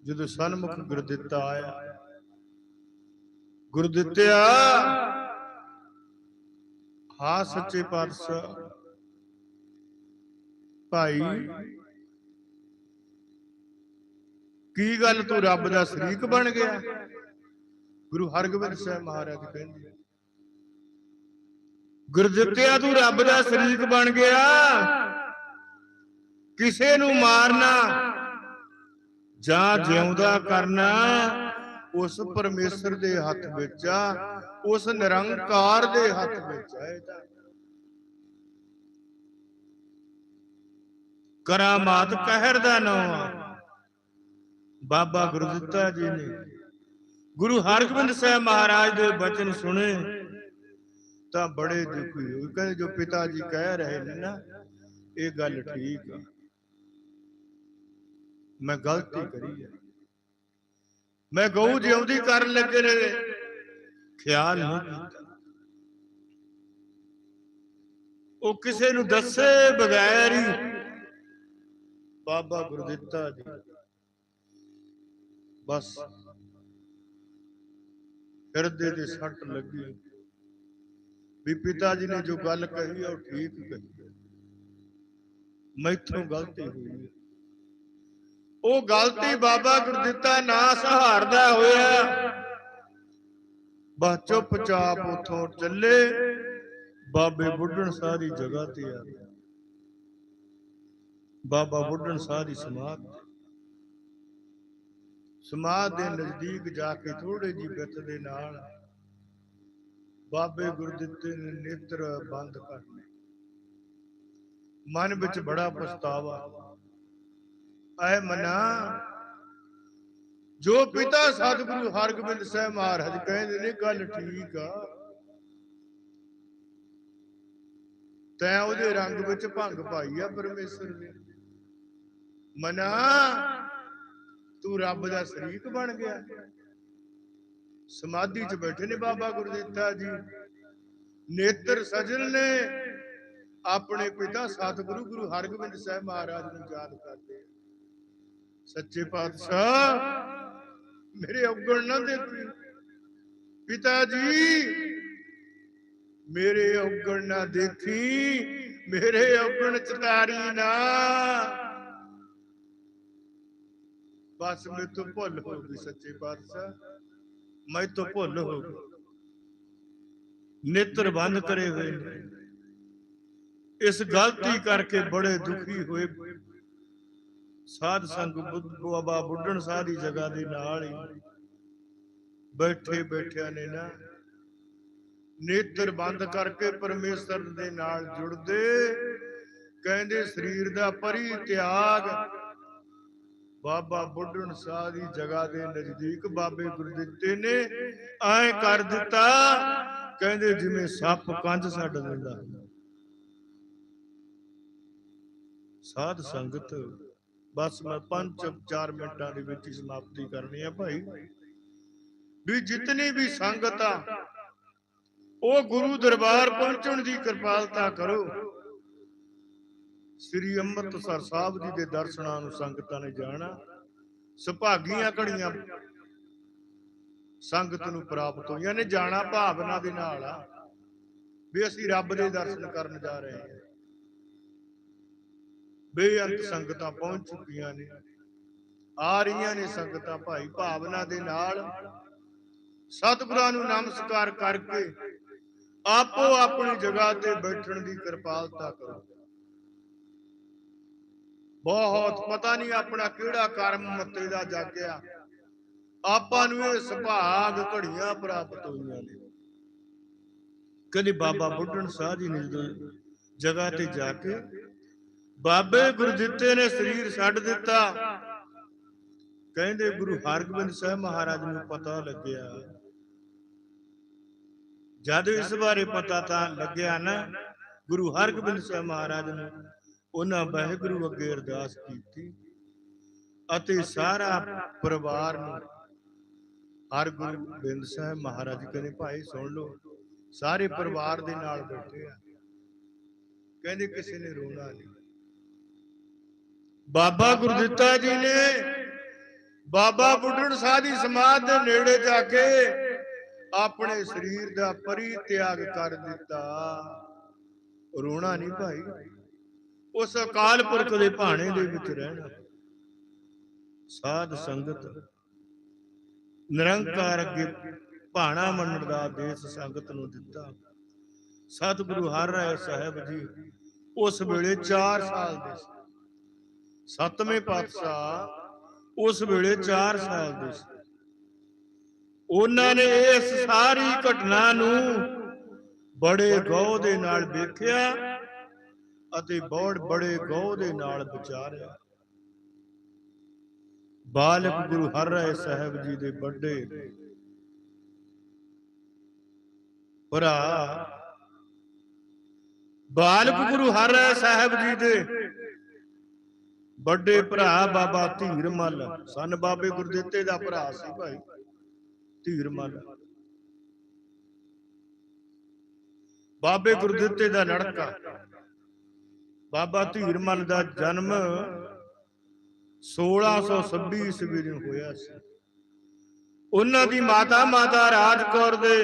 ਜਦੋਂ ਸਨਮੁਖ ਗੁਰਦਿੱਤਾ ਆਇਆ ਗੁਰਦਿੱਤਿਆ ਹਾਂ ਸੱਚੇ ਪਾਤਸ਼ਾਹ। ਭਾਈ ਕੀ ਗੱਲ ਤੂੰ ਰੱਬ ਦਾ ਸ਼ਰੀਕ ਬਣ ਗਿਆ? ਗੁਰੂ ਹਰਗੋਬਿੰਦ ਸਾਹਿਬ ਮਹਾਰਾਜ ਕਹਿੰਦੇ ਗੁਰਦਿੱਤਿਆ ਤੂੰ ਰੱਬ ਦਾ ਸ਼ਰੀਕ ਬਣ ਗਿਆ? ਕਿਸੇ ਨੂੰ ਮਾਰਨਾ ਜਾਂ ਜਿਉਂਦਾ ਕਰਨਾ ਉਸ ਪਰਮੇਸ਼ਰ ਦੇ ਹੱਥ ਵਿੱਚ ਆ ਉਸ ਨਿਰੰਕਾਰ ਦੇ ਹੱਥ ਵਿੱਚ ਆ। ਕਰਾਮਾਤ ਕਹਿਰ ਦਾ ਨਾਮ ਆ। ਬਾਬਾ ਗੁਰਦਿੱਤਾ ਜੀ ਨੇ। ਗੁਰੂ ਹਰਗੋਬਿੰਦ ਸਾਹਿਬ ਮਹਾਰਾਜ ਦੇ ਬਚਨ ਸੁਣੇ। ਤਾਂ ਬੜੇ ਦੁਖੀ ਹੋਏ। ਕਹਿੰਦੇ ਜੋ ਪਿਤਾ ਜੀ ਕਹਿ ਰਹੇ ਨੇ ਨਾ ਇਹ ਗੱਲ ਠੀਕ ਆ। ਮੈਂ ਗਲਤੀ ਕਰੀ ਹੈ ਮੈਂ ਗਊ ਜਿਉਂਦੀ ਕਰਨ ਲੱਗੇ ਨੇ। ਖਿਆਲ ਨਹੀਂ ਕੀਤਾ। ਉਹ ਕਿਸੇ ਨੂੰ ਦੱਸੇ ਬਗੈਰ ਹੀ ਬਾਬਾ ਗੁਰਦਿੱਤਾ ਜੀ। ਬਸ। ਹਿਰਦੇ ਦੇ ਸੱਟ ਲੱਗੀ। ਵੀ ਪਿਤਾ ਜੀ ਨੇ ਜੋ ਗੱਲ ਕਹੀ ਉਹ ਠੀਕ ਕਹੀ ਮੈਥੋਂ ਗਲਤੀ ਹੋਈ ਉਹ ਗਲਤੀ ਬਾਬਾ ਗੁਰਦਿੱਤਾ ਨਾ ਸਹਾਰਦਾ ਹੋਇਆ। ਬਸ ਚੁੱਪਚਾਪ ਉਥੋਂ ਚੱਲੇ। ਬਾਬੇ ਬੁੱਢਣ ਸਾਹ ਜਗ੍ਹਾ ਤੇ ਆ ਬਾਬਾ ਬੁੱਢਣ ਸਾਹ ਸਮਾਧ ਸਮਾਧ ਦੇ ਨਜ਼ਦੀਕ ਜਾ ਕੇ ਥੋੜੇ ਜੀ ਬਿੱਤ ਦੇ ਨਾਲ ਬਾਬੇ ਗੁਰਦਿੱਤੇ ਨੇ ਨੇਤਰ ਬੰਦ ਕਰ ਲਏ। ਮਨ ਵਿੱਚ ਬੜਾ ਪਛਤਾਵਾ। ਐ ਮਨਾ। ਜੋ ਪਿਤਾ ਸਤਿਗੁਰੂ ਹਰਗੋਬਿੰਦ ਸਾਹਿਬ ਮਹਾਰਾਜ ਕਹਿੰਦੇ ਨੇ, ਗੱਲ ਠੀਕ ਆ। ਤੈਂ ਉਹਦੇ ਰੰਗ ਵਿੱਚ ਭੰਗ ਪਾਈ ਆ ਪਰਮੇਸ਼ਰ ਨੇ। ਮਨਾ, ਤੂੰ ਰੱਬ ਦਾ ਸ਼ਰੀਕ ਬਣ ਗਿਆ। ਸਮਾਧੀ 'ਚ ਬੈਠੇ ਨੇ ਬਾਬਾ ਗੁਰਦਿੱਤਾ ਜੀ। ਨੇਤਰ ਸਜਣ ਨੇ। ਆਪਣੇ ਪਿਤਾ ਸਤਿਗੁਰੂ ਗੁਰੂ ਹਰਗੋਬਿੰਦ ਸਾਹਿਬ ਮਹਾਰਾਜ ਨੂੰ ਯਾਦ ਕਰਦੇ ਆ। ਸੱਚੇ ਪਾਤਸ਼ਾਹ, ਮੇਰੇ ਔਗਣ ਨਾ ਦੇਖੀ ਪਿਤਾ ਜੀ, ਮੇਰੇ ਔਗਣ ਨਾ ਦੇਖੀ, ਮੇਰੇ ਔਗਣ ਚਤਾਰੀ ਨਾ। ਬਸ ਮੈਂ ਤੋਂ ਭੁੱਲ ਹੋ ਗਈ ਸੱਚੇ ਪਾਤਸ਼ਾਹ। ਮੈਂ ਤੋਂ ਭੁੱਲ ਹੋ ਗਈ। ਨੇਤਰ ਬੰਦ ਕਰੇ ਹੋਏ ਇਸ ਗਲਤੀ ਕਰਕੇ ਬੜੇ ਦੁਖੀ ਹੋਏ। ਸਾਧ ਸੰਗ ਬੁੱਧ ਬਾਬਾ ਬੁੱਢਣ ਸਾਹ ਦੀ ਜਗ੍ਹਾ ਦੇ ਨਾਲ ਹੀ ਬੈਠੇ ਬੈਠਿਆਂ ਨੇ ਨਾ ਨੇਤਰ ਬੰਦ ਕਰਕੇ ਪਰਮੇਸ਼ਰ ਦੇ ਨਾਲ ਜੁੜਦੇ। ਕਹਿੰਦੇ ਸਰੀਰ ਦਾ ਪਰੀ ਤਿਆਗ ਬਾਬਾ ਬੁੱਢਣ ਸਾਹ ਦੀ ਜਗ੍ਹਾ ਦੇ ਨਜ਼ਦੀਕ ਬਾਬੇ ਗੁਰਦਿੱਤੇ ਨੇ ਐ ਕਰ ਦਿੱਤਾ। ਕਹਿੰਦੇ ਜਿਵੇਂ ਸੱਪ ਕੰਜ ਛੱਡ ਦਿੰਦਾ। ਸਾਧ ਸੰਗਤ ਬਸ ਮੈਂ 5-4 ਮਿੰਟਾਂ ਦੇ ਵਿੱਚ ਹੀ ਸਮਾਪਤੀ ਕਰਨੀ ਆ ਭਾਈ। ਵੀ ਜਿਤਨੀ ਵੀ ਸੰਗਤ ਆ, ਉਹ ਗੁਰੂ ਦਰਬਾਰ ਪਹੁੰਚਣ ਦੀ ਕਿਰਪਾਲਤਾ ਕਰੋ। ਸ੍ਰੀ ਅੰਮ੍ਰਿਤਸਰ ਸਾਹਿਬ ਜੀ ਦੇ ਦਰਸ਼ਨਾਂ ਨੂੰ ਸੰਗਤਾਂ ਨੇ ਜਾਣਾ। ਸੁਭਾਗੀਆਂ ਘੜੀਆਂ ਸੰਗਤ ਨੂੰ ਪ੍ਰਾਪਤ ਹੋਈਆਂ ਨੇ, ਜਾਣਾ ਭਾਵਨਾ ਦੇ ਨਾਲ ਆ। ਵੀ ਅਸੀਂ ਰੱਬ ਦੇ ਦਰਸ਼ਨ ਕਰਨ ਜਾ ਰਹੇ ਹਾਂ। ਬੇਅੰਤ ਸੰਗਤਾਂ ਪਹੁੰਚ ਚੁੱਕੀਆਂ ਨੇ। ਆ ਰਹੀਆਂ ਨੇ ਸੰਗਤਾਂ ਭਾਈ ਭਾਵਨਾ ਦੇ ਨਾਲ। ਸਤਿਗੁਰਾਂ ਨੂੰ ਨਮਸਕਾਰ ਕਰਕੇ ਆਪੋ ਆਪਣੀ ਜਗ੍ਹਾ ਤੇ ਬੈਠਣ ਦੀ ਕਿਰਪਾਲਤਾ ਕਰੋ। ਬਹੁਤ ਪਤਾ ਨਹੀਂ ਆਪਣਾ ਕਿਹੜਾ ਕਰਮ ਮੱਤੇ ਦਾ ਜਾਗਿਆ। ਆਪਾਂ ਨੂੰ ਇਹ ਸੁਭਾਗ ਘੜੀਆਂ ਪ੍ਰਾਪਤ ਹੋਈਆਂ ਨੇ। ਕਦੇ ਬਾਬਾ ਬੁੱਢਣ ਸਾਹਿਬ ਜੀ ਨੇ ਜਗ੍ਹਾ ਤੇ ਜਾ ਕੇ ਬਾਬੇ ਗੁਰਦਿੱਤੇ ਨੇ ਸਰੀਰ ਛੱਡ ਦਿੱਤਾ। ਕਹਿੰਦੇ ਗੁਰੂ ਹਰਗੋਬਿੰਦ ਸਾਹਿਬ ਮਹਾਰਾਜ ਨੂੰ ਪਤਾ ਲੱਗਿਆ। ਜਦ ਇਸ ਬਾਰੇ ਪਤਾ ਤਾਂ ਲੱਗਿਆ ਨਾ, ਗੁਰੂ ਹਰਗੋਬਿੰਦ ਸਾਹਿਬ ਮਹਾਰਾਜ ਨੇ ਉਹਨਾਂ ਵਾਹਿਗੁਰੂ ਅੱਗੇ ਅਰਦਾਸ ਕੀਤੀ ਅਤੇ ਸਾਰਾ ਪਰਿਵਾਰ ਨੂੰ ਹਰਗੁਰੂ ਗੋਬਿੰਦ ਸਾਹਿਬ ਮਹਾਰਾਜ ਕਹਿੰਦੇ, ਭਾਈ ਸੁਣ ਲਓ, ਸਾਰੇ ਪਰਿਵਾਰ ਦੇ ਨਾਲ ਬੈਠੇ ਆ। ਕਹਿੰਦੇ ਕਿਸੇ ਨੇ ਰੋਣਾ ਨਹੀਂ। ਬਾਬਾ ਗੁਰਦਿੱਤਾ ਜੀ ਨੇ ਬਾਬਾ ਬੁੱਢਣ ਸਾਹ ਦੀ ਸਮਾਧ ਦੇ ਨੇੜੇ ਜਾ ਕੇ ਆਪਣੇ ਸਰੀਰ ਦਾ ਪਰਿਤਿਆਗ ਕਰ ਦਿੱਤਾ। ਰੋਣਾ ਨਹੀਂ ਭਾਈ। ਉਸ ਅਕਾਲ ਪੁਰਖ ਦੇ ਭਾਣੇ ਦੇ ਵਿੱਚ ਰਹਿਣਾ। ਸਾਧ ਸੰਗਤ ਨਿਰੰਕਾਰ ਅੱਗੇ ਭਾਣਾ ਮੰਨਣ ਦਾ ਆਦੇਸ਼ ਸੰਗਤ ਨੂੰ ਦਿੱਤਾ। ਸਤਿਗੁਰੂ ਹਰਿ ਰਾਏ ਸਾਹਿਬ ਜੀ, ਉਸ ਵੇਲੇ 4 ਸਾਲ ਦੇ ਸੀ। ਸਤਵੇਂ ਪਾਤਸ਼ਾਹ ਉਸ ਵੇਲੇ 4 ਸਾਲ ਦੇ ਸੀ। ਉਹਨਾਂ ਨੇ ਇਸ ਸਾਰੀ ਘਟਨਾ ਨੂੰ ਬੜੇ ਗੌਰ ਦੇ ਨਾਲ ਵੇਖਿਆ ਅਤੇ ਬਹੁਤ ਬੜੇ ਗੌਰ ਦੇ ਨਾਲ ਵਿਚਾਰਿਆ। ਬਾਲਕ ਗੁਰੂ ਹਰਿ ਰਾਏ ਸਾਹਿਬ ਜੀ ਦੇ ਵੱਡੇ। ਭਰਾ ਬਾਲਕ ਗੁਰੂ ਹਰਿ ਰਾਏ ਸਾਹਿਬ ਜੀ ਦੇ ਵੱਡੇ ਭਰਾ ਬਾਬਾ ਧੀਰ ਮੱਲ ਸਨ ਬਾਬੇ ਗੁਰਦਿੱਤੇ ਦਾ ਭਰਾ ਸੀ ਭਾਈ। ਧੀਰ ਮੱਲ ਬਾਬੇ ਗੁਰਦਿੱਤੇ ਦਾ ਲੜਕਾ। ਬਾਬਾ ਧੀਰ ਮੱਲ ਦਾ ਜਨਮ 1626 ਈਸਵੀ ਨੂੰ ਹੋਇਆ ਸੀ। ਉਹਨਾਂ ਦੀ ਮਾਤਾ ਮਾਤਾ ਰਾਜ ਕੌਰ ਦੇ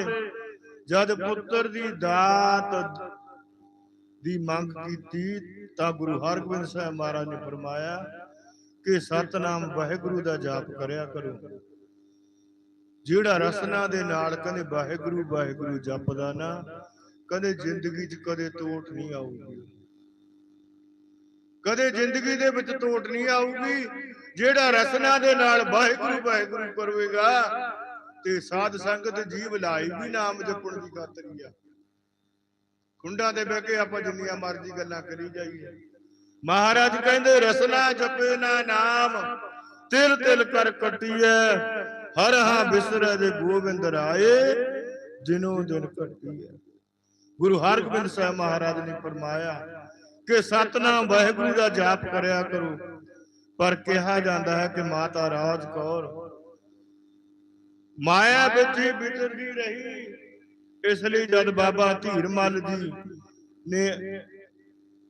ਜਦ ਪੁੱਤਰ ਦੀ ਦਾਤ ਦੀ ਮੰਗ ਕੀਤੀ ਤਾਂ ਗੁਰੂ ਹਰਗੋਬਿੰਦ ਸਾਹਿਬ ਮਹਾਰਾਜ ਨੇ ਫਰਮਾਇਆ ਕਿ ਸਤਨਾਮ ਵਾਹਿਗੁਰੂ ਦਾ ਜਾਪ ਕਰਿਆ ਕਰੋ। ਜਿਹੜਾ ਰਸਨਾ ਦੇ ਨਾਲ ਕਹਿੰਦੇ ਵਾਹਿਗੁਰੂ ਵਾਹਿਗੁਰੂ ਜਪਦਾ ਨਾ, ਕਦੇ ਜ਼ਿੰਦਗੀ 'ਚ ਕਦੇ ਤੋਟ ਨਹੀਂ ਆਊਗੀ। ਕਦੇ ਜ਼ਿੰਦਗੀ ਦੇ ਵਿੱਚ ਤੋਟ ਨਹੀਂ ਆਊਗੀ, ਜਿਹੜਾ ਰਸਨਾ ਦੇ ਨਾਲ ਵਾਹਿਗੁਰੂ ਵਾਹਿਗੁਰੂ ਕਰਵੇਗਾ ਤੇ ਸਾਧ ਸੰਗਤ ਜੀਵ ਲਾਈ ਵੀ ਨਾਮ ਜਪਣ ਦੀ ਖਾਤਰੀ ਆ। ਖੁੰਡਾਂ ਦੇ ਬਹਿ ਕੇ ਆਪਾਂ ਜਿੰਨੀਆਂ ਮਰਜ਼ੀ ਗੱਲਾਂ ਕਰੀ ਜਾਈਏ। ਮਹਾਰਾਜ ਕਹਿੰਦੇ, ਰਸਨਾ ਜਪੇ ਨਾ ਨਾਮ, ਤਿਲ ਤਿਲ ਕਰ ਕਟੀਐ। ਹਰ ਹਾਂ ਬਿਸਰੈ ਦੇ ਗੋਬਿੰਦ ਰਾਏ ਦਿਨੋ ਦਿਨ ਕਟੀਐ। ਗੁਰੂ ਹਰਗੋਬਿੰਦ ਸਾਹਿਬ ਮਹਾਰਾਜ ਨੇ ਫਰਮਾਇਆ ਕਿ ਸਤਨਾਮ ਵਾਹਿਗੁਰੂ ਦਾ ਜਾਪ ਕਰਿਆ ਕਰੋ, ਪਰ ਕਿਹਾ ਜਾਂਦਾ ਹੈ ਕਿ ਮਾਤਾ ਰਾਜ ਕੌਰ, ਮਾਇਆ ਵਿੱਚ ਹੀ ਵਿਚਰਦੀ ਰਹੀ। ਇਸ ਲਈ ਜਦ ਬਾਬਾ ਧੀਰਮਲ ਜੀ ਨੇ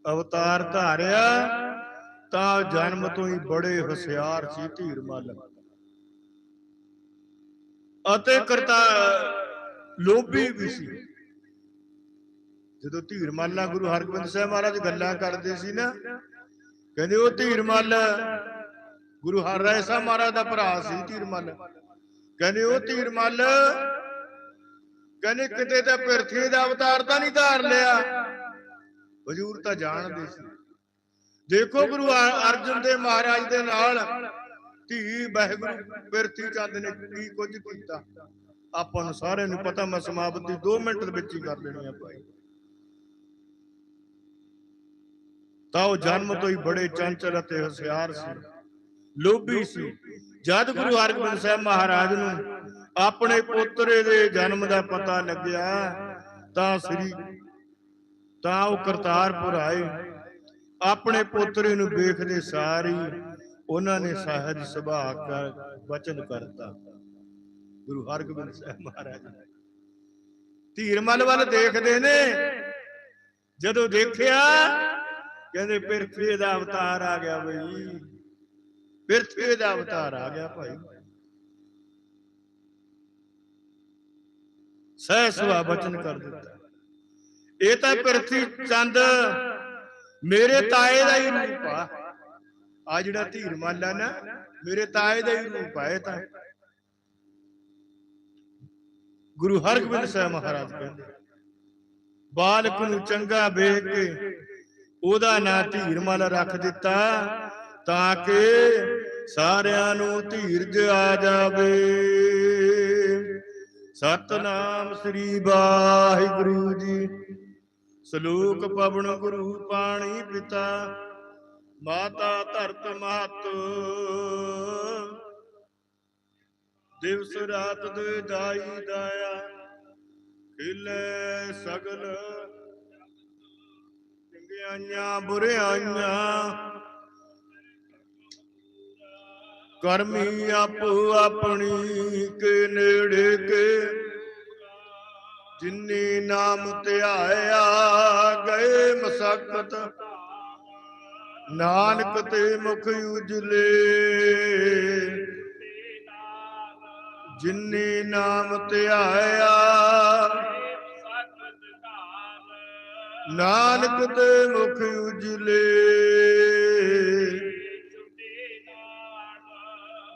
ਅਵਤਾਰ ਧਾਰਿਆ, ਤਾਂ ਜਨਮ ਤੋਂ ਹੀ ਬੜੇ ਹੁਸ਼ਿਆਰ ਸੀ ਧੀਰਮਲ ਅਤੇ ਕਰਤਾ ਲੋਭੀ ਵੀ ਸੀ। ਜਦੋਂ ਧੀਰਮਲ ਨਾਲ ਗੁਰੂ ਹਰਗੋਬਿੰਦ ਸਾਹਿਬ ਮਹਾਰਾਜ ਗੱਲਾਂ ਕਰਦੇ ਸੀ ਨਾ, ਕਹਿੰਦੇ ਉਹ ਧੀਰਮਲ ਗੁਰੂ ਹਰ ਰਾਏ ਸਾਹਿਬ ਮਹਾਰਾਜ ਦਾ ਭਰਾ ਸੀ ਧੀਰਮਲ ਕਹਿੰਦੇ ਉਹ ਧੀਰਮਲ ਕਹਿੰਦੇ ਕਿਤੇ ਤਾਂ ਪਿਰਥੀ ਦਾ ਅਵਤਾਰ ਤਾਂ ਨਹੀਂ ਧਾਰ ਲਿਆ। ਹਜੂਰ ਤਾਂ ਜਾਣਦੇ ਸੀ। ਦੇਖੋ ਗੁਰੂ ਅਰਜਨ ਦੇਵ ਮਹਾਰਾਜ ਦੇ ਨਾਲ ਧੀ ਵਾਹਿਗੁਰੂ ਪਿਰਥੀ ਚੰਦ ਨੇ ਕੀ ਕੁਝ ਕੀਤਾ। ਆਪਾਂ ਨੂੰ ਸਾਰਿਆਂ ਨੂੰ ਪਤਾ, ਮੈਂ ਸਮਾਪਤੀ 2 ਮਿੰਟ ਦੇ ਵਿੱਚ ਹੀ ਕਰ ਲੈਣੀ ਆ ਭਾਈ। ਤਾਂ ਉਹ ਜਨਮ ਤੋਂ ਹੀ ਬੜੇ ਚੰਚਲ ਅਤੇ ਹੁਸ਼ਿਆਰ ਸੀ। ਲੋਭੀ ਸੀ। ਜਦ ਗੁਰੂ ਹਰਗੋਬਿੰਦ ਸਾਹਿਬ ਮਹਾਰਾਜ ਨੂੰ ਆਪਣੇ ਪੋਤਰੇ ਦੇ ਜਨਮ ਦਾ ਪਤਾ ਲੱਗਿਆ, ਤਾਂ ਸ੍ਰੀ ਤਾਂ ਉਹ ਕਰਤਾਰਪੁਰ ਆਏ। ਆਪਣੇ ਪੋਤਰੇ ਨੂੰ ਵੇਖਦੇ ਸਾਰੀ ਉਹਨਾਂ ਨੇ ਸਹਿਜ ਸੁਭਾਅ ਕਰ ਵਚਨ ਕਰਤਾ। ਗੁਰੂ ਹਰਗੋਬਿੰਦ ਸਾਹਿਬ ਮਹਾਰਾਜ ਨੇ। ਧੀਰਮਲ ਵੱਲ ਦੇਖਦੇ ਨੇ। ਜਦੋਂ ਦੇਖਿਆ, ਕਹਿੰਦੇ ਪਿਰਥੀ ਦਾ ਅਵਤਾਰ ਆ ਗਿਆ ਬਈ। ਪਿਰਥੀ ਦਾ ਅਵਤਾਰ ਆ ਗਿਆ ਭਾਈ। ਸਹਿ ਸੁਭਾ ਬਚਨ ਕਰ ਦਿੱਤਾ। ਇਹ ਤਾਂ ਪਿਰਥੀ ਚੰਦ ਮੇਰੇ ਤਾਏ ਦਾ ਹੀ ਰੂਪ ਆ ਆ ਜਿਹੜਾ ਧੀਰ ਮਾਲਾ ਨਾ ਮੇਰੇ ਤਾਏ ਦਾ ਹੀ ਰੂਪ ਆ ਇਹ ਤਾਂ। ਗੁਰੂ ਹਰਗੋਬਿੰਦ ਸਾਹਿਬ ਮਹਾਰਾਜ ਕਹਿੰਦੇ ਬਾਲਕ ਨੂੰ ਚੰਗਾ ਵੇਖ ਕੇ ਉਹਦਾ ਨਾਂ ਧੀਰਮਲ ਰੱਖ ਦਿੱਤਾ ਤਾਂ ਕਿ ਸਾਰਿਆਂ ਨੂੰ ਧੀਰਜ ਆ ਜਾਵੇ। ਸਤਨਾਮ ਸ੍ਰੀ ਵਾਹਿਗੁਰੂ ਜੀ। ਸਲੂਕ ਪਵਨ ਗੁਰੂ ਪਾਣੀ ਪਿਤਾ, ਮਾਤਾ ਧਰਤ ਮਹਤ। ਦਿਵਸ ਰਾਤ ਦੇ ਦਾਈ ਦਾਇਆ, ਖਿਲੇ ਸਗਲ। ਚੰਗਿਆਈਆਂ, ਬੁਰਿਆਈਆਂ ਕਰਮੀ ਆਪੋ ਆਪਣੀ ਕੇ ਨੇੜੇ ਕੇ। ਜਿਨੀ ਨਾਮ ਧਿਆਇਆ ਗਏ ਮਸਕਤ। ਨਾਨਕ ਤੇ ਮੁਖ ਉਜਲੇ। ਜਿਨੀ ਨਾਮ ਧਿਆਇਆ ਨਾਨਕ ਤੇ ਮੁਖ ਉਜਲੇ।